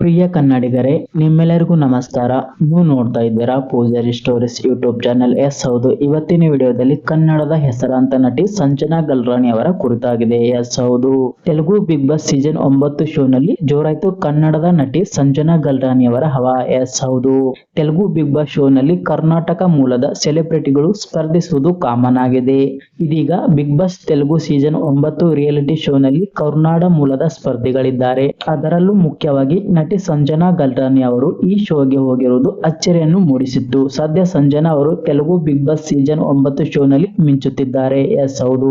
ಪ್ರಿಯ ಕನ್ನಡಿಗರೇ, ನಿಮ್ಮೆಲ್ಲರಿಗೂ ನಮಸ್ಕಾರ. ನೀವು ನೋಡ್ತಾ ಇದ್ದೀರಾ Pujari stories YouTube channel. Yes, ಹೌದು, ಇವತ್ತಿನ ವಿಡಿಯೋದಲ್ಲಿ ಕನ್ನಡದ ಹೆಸರಾಂತ ನಟಿ ಸಂಜನಾ ಗಲ್ರಾಣಿ ಅವರ ಕುರಿತಾಗಿದೆ. ಎಸ್, ಹೌದು. ತೆಲುಗು ಬಿಗ್ ಬಾಸ್ ಸೀಸನ್ ಒಂಬತ್ತು ಶೋ ನಲ್ಲಿ ಜೋರಾಯ್ತು ಕನ್ನಡದ ನಟಿ ಸಂಜನಾ ಗಲ್ರಾಣಿ ಅವರ ಹವಾ. ಎಸ್, ಹೌದು. ತೆಲುಗು ಬಿಗ್ ಬಾಸ್ ಶೋ ನಲ್ಲಿ ಕರ್ನಾಟಕ ಮೂಲದ ಸೆಲೆಬ್ರಿಟಿಗಳು ಸ್ಪರ್ಧಿಸುವುದು ಕಾಮನ್ ಆಗಿದೆ. ಇದೀಗ ಬಿಗ್ ಬಾಸ್ ತೆಲುಗು ಸೀಸನ್ ಒಂಬತ್ತು ರಿಯಾಲಿಟಿ ಶೋ ನಲ್ಲಿ ಕರ್ನಾಡ ಮೂಲದ ಸ್ಪರ್ಧಿಗಳಿದ್ದಾರೆ. ಅದರಲ್ಲೂ ಮುಖ್ಯವಾಗಿ ನಟಿ ಸಂಜನಾ ಗಲ್ರಾನಿ ಅವರು ಈ ಶೋಗೆ ಹೋಗಿರುವುದು ಅಚ್ಚರಿಯನ್ನು ಮೂಡಿಸಿತ್ತು. ಸದ್ಯ ಸಂಜನಾ ಅವರು ತೆಲುಗು ಬಿಗ್ ಬಾಸ್ ಸೀಸನ್ ಒಂಬತ್ತು ಶೋ ನಲ್ಲಿ ಮಿಂಚುತ್ತಿದ್ದಾರೆ. ಎಸ್, ಹೌದು.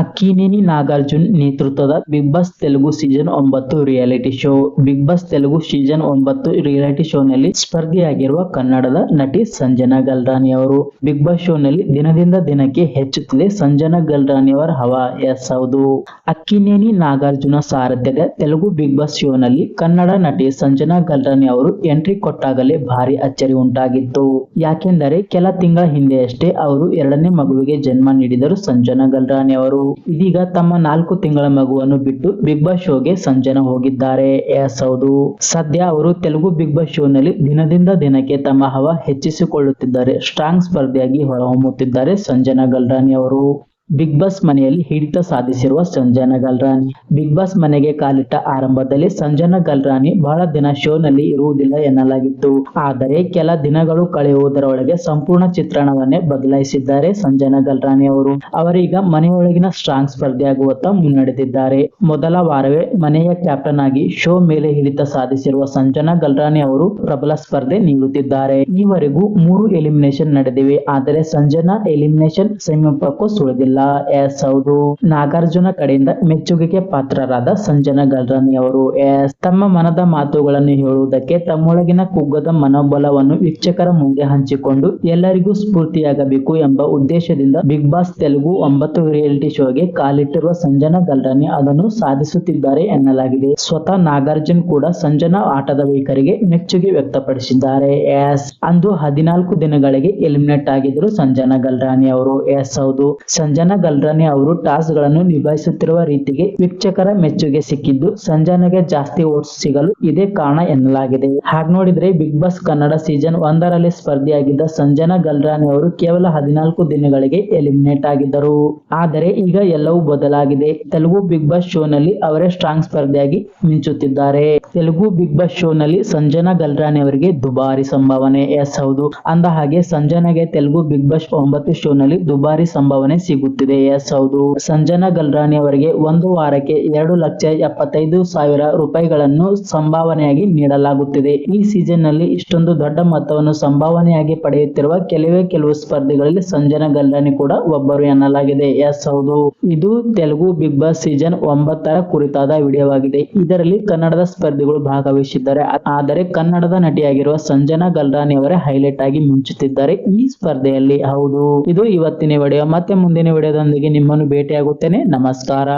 ಅಕ್ಕಿನೇನಿ ನಾಗಾರ್ಜುನ್ ನೇತೃತ್ವದ ಬಿಗ್ ಬಾಸ್ ತೆಲುಗು ಸೀಸನ್ ಒಂಬತ್ತು reality show. Big boss Telugu season ಒಂಬತ್ತು ರಿಯಾಲಿಟಿ ಶೋ ನಲ್ಲಿ ಸ್ಪರ್ಧಿಯಾಗಿರುವ ಕನ್ನಡದ ನಟಿ ಸಂಜನಾ ಗಲ್ರಾನಿ ಅವರು. ಬಿಗ್ ಬಾಸ್ ಶೋನಲ್ಲಿ ದಿನದಿಂದ ದಿನಕ್ಕೆ ಹೆಚ್ಚುತ್ತಿದೆ ಸಂಜನಾ ಗಲ್ರಾನಿ ಅವರ ಹವಾ. ಎಸ್, ಹೌದು. ಅಕ್ಕಿನೇನಿ ನಾಗಾರ್ಜುನ ಸಾರಥ್ಯದ ತೆಲುಗು ಬಿಗ್ ಬಾಸ್ ಶೋ ನಲ್ಲಿ ಕನ್ನಡ ನಟಿ ಸಂಜನಾ ಗಲ್ರಾನಿ ಅವರು ಎಂಟ್ರಿ ಕೊಟ್ಟಾಗಲೇ ಭಾರಿ ಅಚ್ಚರಿ ಉಂಟಾಗಿತ್ತು. ಯಾಕೆಂದರೆ ಕೆಲ ತಿಂಗಳ ಹಿಂದೆಯಷ್ಟೇ ಅವರು ಎರಡನೇ ಮಗುವಿಗೆ ಜನ್ಮ ನೀಡಿದರು ಸಂಜನಾ ಗಲ್ರಾನಿ ಅವರು. ಇದೀಗ ತಮ್ಮ ನಾಲ್ಕು ತಿಂಗಳ ಮಗುವನ್ನು ಬಿಟ್ಟು ಬಿಗ್ ಬಾಸ್ ಶೋಗೆ ಸಂಜನಾ ಹೋಗಿದ್ದಾರೆ. ಎಸ್, ಹೌದು. ಸದ್ಯ ಅವರು ತೆಲುಗು ಬಿಗ್ ಬಾಸ್ ಶೋನಲ್ಲಿ ದಿನದಿಂದ ದಿನಕ್ಕೆ ತಮ್ಮ ಹವಾ ಹೆಚ್ಚಿಸಿಕೊಳ್ಳುತ್ತಿದ್ದಾರೆ. ಸ್ಟ್ರಾಂಗ್ ಸ್ಪರ್ಧೆಯಾಗಿ ಹೊರಹೊಮ್ಮುತ್ತಿದ್ದಾರೆ ಸಂಜನಾ ಗಲ್ರಾನಿ ಅವರು. ಬಿಗ್ ಬಾಸ್ ಮನೆಯಲ್ಲಿ ಹಿಡಿತ ಸಾಧಿಸಿರುವ ಸಂಜನಾ ಗಲ್ರಾನಿ. ಬಿಗ್ ಬಾಸ್ ಮನೆಗೆ ಕಾಲಿಟ್ಟ ಆರಂಭದಲ್ಲಿ ಸಂಜನಾ ಗಲ್ರಾನಿ ಬಹಳ ದಿನ ಶೋನಲ್ಲಿ ಇರುವುದಿಲ್ಲ ಎನ್ನಲಾಗಿತ್ತು. ಆದರೆ ಕೆಲ ದಿನಗಳು ಕಳೆಯುವುದರೊಳಗೆ ಸಂಪೂರ್ಣ ಚಿತ್ರಣವನ್ನೇ ಬದಲಾಯಿಸಿದ್ದಾರೆ ಸಂಜನಾ ಗಲ್ರಾನಿ ಅವರು. ಅವರೀಗ ಮನೆಯೊಳಗಿನ ಸ್ಟ್ರಾಂಗ್ ಸ್ಪರ್ಧೆಯಾಗುವತ್ತ ಮುನ್ನಡೆದಿದ್ದಾರೆ. ಮೊದಲ ವಾರವೇ ಮನೆಯ ಕ್ಯಾಪ್ಟನ್ ಆಗಿ ಶೋ ಮೇಲೆ ಹಿಡಿತ ಸಾಧಿಸಿರುವ ಸಂಜನಾ ಗಲ್ರಾನಿ ಅವರು ಪ್ರಬಲ ಸ್ಪರ್ಧೆ ನೀಡುತ್ತಿದ್ದಾರೆ. ಈವರೆಗೂ ಮೂರು ಎಲಿಮಿನೇಷನ್ ನಡೆದಿವೆ. ಆದರೆ ಸಂಜನಾ ಎಲಿಮಿನೇಷನ್ ಸಮೀಪಕ್ಕೂ ಸುಳಿದಿಲ್ಲ. ಎಸ್ ಹೌದು ನಾಗಾರ್ಜುನ ಕಡೆಯಿಂದ ಮೆಚ್ಚುಗೆಗೆ ಪಾತ್ರರಾದ ಸಂಜನಾ ಗಲ್ರಾನಿ ಅವರು. ಎಸ್ ತಮ್ಮ ಮನದ ಮಾತುಗಳನ್ನು ಹೇಳುವುದಕ್ಕೆ ತಮ್ಮೊಳಗಿನ ಕುಗ್ಗದ ಮನೋಬಲವನ್ನು ವೀಕ್ಷಕರ ಮುಂದೆ ಹಂಚಿಕೊಂಡು ಎಲ್ಲರಿಗೂ ಸ್ಫೂರ್ತಿಯಾಗಬೇಕು ಎಂಬ ಉದ್ದೇಶದಿಂದ ಬಿಗ್ ಬಾಸ್ ತೆಲುಗು ಒಂಬತ್ತು ರಿಯಾಲಿಟಿ ಶೋಗೆ ಕಾಲಿಟ್ಟಿರುವ ಸಂಜನಾ ಗಲ್ರಾನಿ ಅದನ್ನು ಸಾಧಿಸುತ್ತಿದ್ದಾರೆ ಎನ್ನಲಾಗಿದೆ. ಸ್ವತಃ ನಾಗಾರ್ಜುನ್ ಕೂಡ ಸಂಜನಾ ಆಟದ ವೈಖರಿಗೆ ಮೆಚ್ಚುಗೆ ವ್ಯಕ್ತಪಡಿಸಿದ್ದಾರೆ. ಎಸ್ ಅಂದು ಹದಿನಾಲ್ಕು ದಿನಗಳಿಗೆ ಎಲಿಮಿನೇಟ್ ಆಗಿದ್ರು ಸಂಜನಾ ಗಲ್ರಾನಿ ಅವರು. ಎಸ್ ಹೌದು ಸಂಜನಾ ಗಲ್ರಾನಿ ಅವರು ಟಾಸ್ಗಳನ್ನು ನಿಭಾಯಿಸುತ್ತಿರುವ ರೀತಿಗೆ ವೀಕ್ಷಕರ ಮೆಚ್ಚುಗೆ ಸಿಕ್ಕಿದ್ದು, ಸಂಜನಾಗೆ ಜಾಸ್ತಿ ಓಟ್ಸ್ ಸಿಗಲು ಇದೇ ಕಾರಣ ಎನ್ನಲಾಗಿದೆ. ಹಾಗೆ ನೋಡಿದ್ರೆ ಬಿಗ್ ಬಾಸ್ ಕನ್ನಡ ಸೀಸನ್ ಒಂದರಲ್ಲಿ ಸ್ಪರ್ಧಿಯಾಗಿದ್ದ ಸಂಜನಾ ಗಲ್ರಾನಿ ಅವರು ಕೇವಲ ಹದಿನಾಲ್ಕು ದಿನಗಳಿಗೆ ಎಲಿಮಿನೇಟ್ ಆಗಿದ್ದರು. ಆದರೆ ಈಗ ಎಲ್ಲವೂ ಬದಲಾಗಿದೆ. ತೆಲುಗು ಬಿಗ್ ಬಾಸ್ ಶೋ ನಲ್ಲಿ ಅವರೇ ಸ್ಟ್ರಾಂಗ್ ಸ್ಪರ್ಧಿಯಾಗಿ ಮಿಂಚುತ್ತಿದ್ದಾರೆ. ತೆಲುಗು ಬಿಗ್ ಬಾಸ್ ಶೋ ನಲ್ಲಿ ಸಂಜನಾ ಗಲ್ರಾನಿ ಅವರಿಗೆ ದುಬಾರಿ ಸಂಭಾವನೆ. ಎಸ್ ಹೌದು. ಅಂದ ಹಾಗೆ ಸಂಜನಾಗೆ ತೆಲುಗು ಬಿಗ್ ಬಾಸ್ ಒಂಬತ್ತು ಶೋ ನಲ್ಲಿ ದುಬಾರಿ ಸಂಭಾವನೆ ಸಿಗುತ್ತಿದೆ. ಎಸ್ ಹೌದು. ಸಂಜನಾ ಗಲ್ರಾನಿ ಅವರಿಗೆ ಒಂದು ವಾರಕ್ಕೆ ಎರಡು ಲಕ್ಷ ಎಪ್ಪತ್ತೈದು ಸಾವಿರ ರೂಪಾಯಿಗಳನ್ನು ಸಂಭಾವನೆಯಾಗಿ ನೀಡಲಾಗುತ್ತಿದೆ. ಈ ಸೀಸನ್ನಲ್ಲಿ ಇಷ್ಟೊಂದು ದೊಡ್ಡ ಮೊತ್ತವನ್ನು ಸಂಭಾವನೆಯಾಗಿ ಪಡೆಯುತ್ತಿರುವ ಕೆಲವೇ ಕೆಲವು ಸ್ಪರ್ಧಿಗಳಲ್ಲಿ ಸಂಜನಾ ಗಲ್ರಾನಿ ಕೂಡ ಒಬ್ಬರು ಎನ್ನಲಾಗಿದೆ. ಎಸ್ ಹೌದು. ಇದು ತೆಲುಗು ಬಿಗ್ ಬಾಸ್ ಸೀಸನ್ ಒಂಬತ್ತರ ಕುರಿತಾದ ವಿಡಿಯೋವಾಗಿದೆ. ಇದರಲ್ಲಿ ಕನ್ನಡದ ಸ್ಪರ್ಧಿಗಳು ಭಾಗವಹಿಸಿದ್ದಾರೆ. ಆದರೆ ಕನ್ನಡದ ನಟಿಯಾಗಿರುವ ಸಂಜನಾ ಗಲ್ರಾನಿ ಅವರೇ ಹೈಲೈಟ್ ಆಗಿ ಮಿಂಚುತ್ತಿದ್ದಾರೆ ಈ ಸ್ಪರ್ಧೆಯಲ್ಲಿ. ಹೌದು. ಇದು ಇವತ್ತಿನ ವಿಡಿಯೋ. ಮತ್ತೆ ಮುಂದಿನ ವಿಡಿಯೋದೊಂದಿಗೆ ನಿಮ್ಮನ್ನು ಭೇಟಿಯಾಗುತ್ತೇನೆ. ನಮಸ್ಕಾರ.